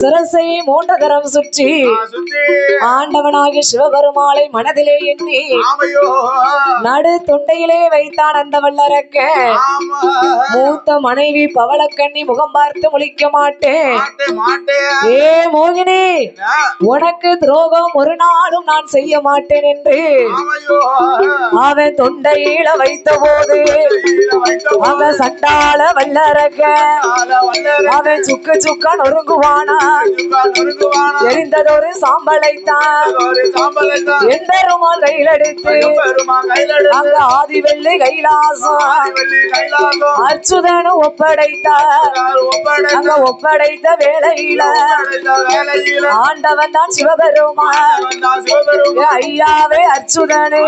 சிரசை மூன்று தரம் சுற்றி ஆ, சுத்தி ஆண்டவனாகிய சிவபெருமாளை மனதிலே எண்ணி நடு தொண்டையிலே வைத்தான் அந்த வல்லரக்க. மூத்த மனைவி பவளக்கண்ணி முகம் பார்த்து முழிக்க மாட்டேன். மாட்டே மாட்டே. ஏ மோகினி உனக்கு துரோகம் ஒரு நாளும் நான் செய்ய மாட்டேன் என்று. அவன் தொண்டையில வைத்த போது அவன் சண்டாள வல்லரக்க. அவன் சுக்கு சுக்கா நொறுங்குவானா? எரிந்ததொரு சாம்பலைத்தான். எந்த ருமால் கையில் எடுத்து அங்க ஆதி வெள்ளி கைலாசம். அச்சுதனு ஒப்படைத்தார். அங்க ஒப்படைத்த வேளையில ஆண்டவன் தான் சிவபெருமான். ஐயாவே அச்சுதனே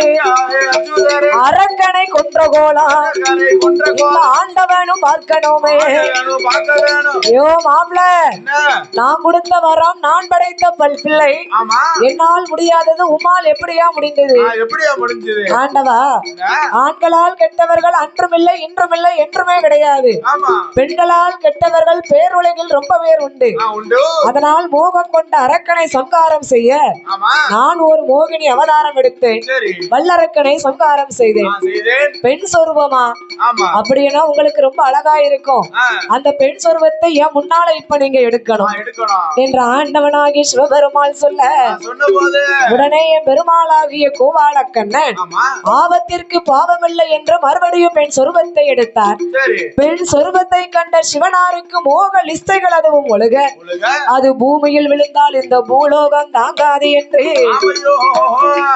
அரக்கனை கொன்ற இந்த ஆண்டவனும் பார்க்கணுமே. ஐயோ மாப்பிள. நான் கொடுத்த வரம் நான் படைத்த பல் பிள்ளை. என்னால் முடியாதது உம்மால் எப்படியா முடிந்தது? ஆ, எப்படியா முடிஞ்சது? ஆண்டவா ஆண்களால் கெட்டவர்கள் அன்றுமில்லை இன்றுமில்லை என்றுமே கிடையாது. பெண்களால் கெட்டவர்கள் பேருலகில் ரொம்ப பேர் உண்டு. அதனால் மோகம் கொண்ட அரக்கனை சங்காரம் செய்ய நான் ஒரு மோகினி அவதாரம் எடுத்தேன். வல்லரக்கனை சங்காரம் செய்தேன். நான் பெண் சொருபமா? அப்படின்னா உங்களுக்கு ரொம்ப அழகா இருக்கும். அந்த பெண் சொருபத்தை என் முன்னால இப்ப நீங்க நான் எடுக்கணும். என்ற ஆண்டவனாகிய சிவபெருமாள் சொல்ல உடனே என் பெருமாளாகிய கோவாளக்கண்ணன் ஆமா. ஆபத்திற்கு பாவமில்லை என்று மறுபடியும் பெண் சொருபத்தை எடுத்தார். பெண் சொருபத்தை கண்ட சிவனாருக்கு மோக லிஸ்தைகள் அதுவும் ஒழுக. அது பூமியில் விழுந்தால் இந்த பூலோகம் தாங்காது என்று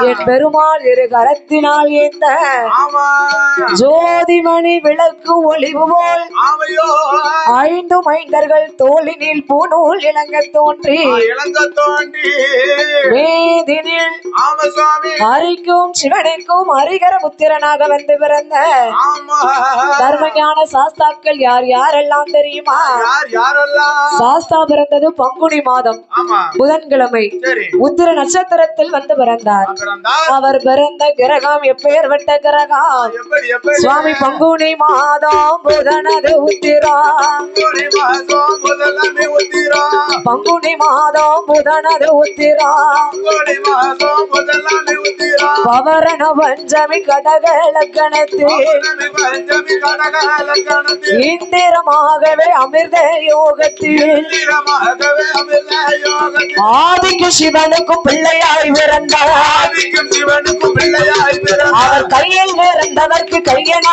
என் பெருமாள் இரு கரத்தினால் ஏந்த ஜோதிமணி விளக்கு ஒளிவு போல் ஐந்து மைந்தர்கள் தோளினில் பூநூல் இளங்க தோன்றி தோண்டி வேதினில் ஆமா சுவாமி. ஹரிக்கும் சிவனுக்கும் ஹரிகர புத்திரனாக வந்து பிறந்த ஆமா. தர்மஞான சாஸ்தாக்கள் யார் யாரெல்லாம் தெரியுமா? சாஸ்தா பிறந்தது பங்குனி மாதம். புதன்கிழமை. உத்திர நட்சத்திரத்தில் வந்து பிறந்தார். அவர் பிறந்த கிரகம் எப்பேர் வெட்ட கிரகம் சுவாமி பங்குனி மாதம் புதனது உத்திரம் பங்குனி மாதம் புதனது உத்திரம் பவரண பஞ்சமி கடக லக்கணத்தில் இந்திரமாகவே அமிர்த யோகத்தில். ஆதிக்கு சிவனுக்கும் பிள்ளையாய் பிறந்தார். அவர் கையில் பிறந்தவர்க்கு கையனார்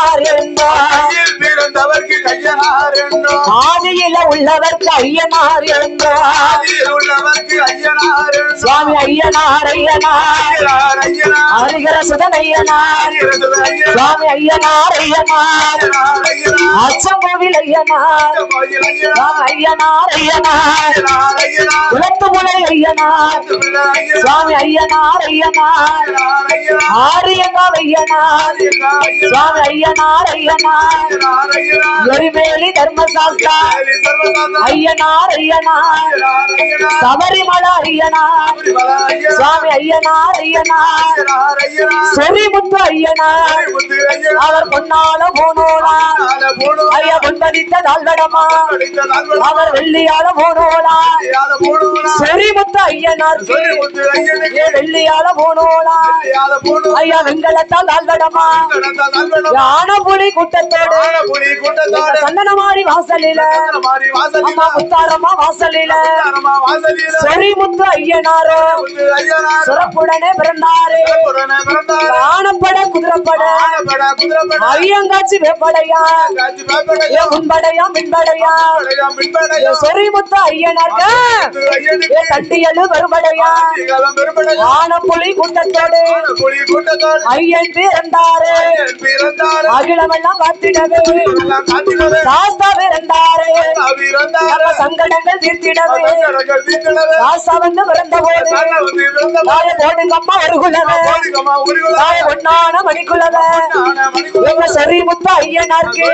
உள்ளவர்க்கு ஐயனார் என்னும் சுவாமி ஐயனார் ஐயனார் ஹரிகர சுதன் ஐயனார் சுவாமி ஐயனார் ஐயனார் அச்சங்கோவில் ஐயனார் ஐயனார் சுவாமி ஐயனார் ஐயனார் ஐயனார் ஐயனார் சுவாமி ஐயனார் ஐயனார் ஐயனார் ஐயனார் சுவாமி ஐயனார் ஐயனார் எரிமேலி தர்மசாஸ்தா ஹரி சர்வதாதா ஐயனார் ஐயனார். சபரிமல ஐயனார். சுவாமி ஐயனார் ஐயனார். ஐயனார் ஐயனார். அவர் பொன்னால போடுவார் ஐயா பொன்பதித்த தாழ்வடமா அவர் வெள்ளியால போடுவார் சொரிமுத்து ஐயனார். வெள்ளியால போடுவார் ஐயா வெங்கலத்தால் தாழ்வடமா புலி கூட்டத்தோட. சந்தனமாரி வாசலில மாறி வாசலில். வாசலில். சொரிமுத்து ஐயனாரோ. சிறப்புடனே பிறந்தாரு. ஆனப்பட குதிரப்பட. ஐயங்காட்சி வேப்படையா முன்படையா மின்படையா. படையா மின்படைய. ஏ சொரிமுத்து ஐயனார்க தட்டியலு வருபடையா ஆனப்புலி கூட்டத்தோடு. ஐயன் பிறந்தாரு. அகிலமெல்லாம் காத்திடவே. சாஸ்தா பிறந்தாரு. சங்கடங்கள் தீர்த்திடவே சாஸ்தா வந்து பிறந்த போது உரிகுல தாய ஒன்னான மணிக்குலவே. எங்க சொரிமுத்து ஐயனார்க்கு.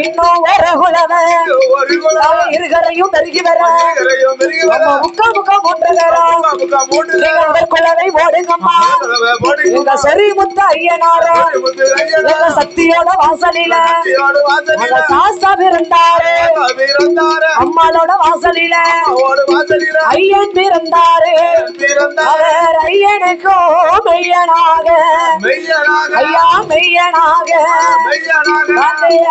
இன்னும் குலவே ஒருகுல இருகரையும் பெருகி வர. வர முக்கா முக்கா நீங்க தரம். உடற்குள்ளதை போடுங்கம்மா. எங்க சரி முத்த ஐயனாரும் முத்து ஐயனா, எங்க சக்தியோட வாசலில. சாஸ்தா பிறந்தாரு. அம்மாளோட வாசலில. ஐயன் பிறந்தாரு. ஐயனுக்கோ மெய்யனாக. ஐயா மெய்யனாக.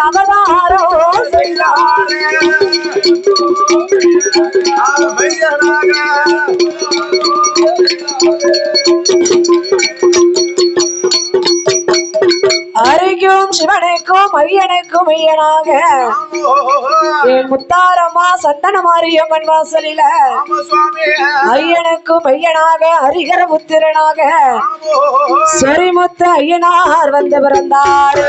அவதாரம் செய்தார். சிவனுக்கும் ஐயனுக்கும் ஐயனாக முத்தாரம்மா சந்தன மாரியம்மன் வாசலில ஐயனுக்கும் ஐயனாக ஹரிகர புத்திரனாக சொரிமுத்து ஐயனார் வந்து பிறந்தாரு.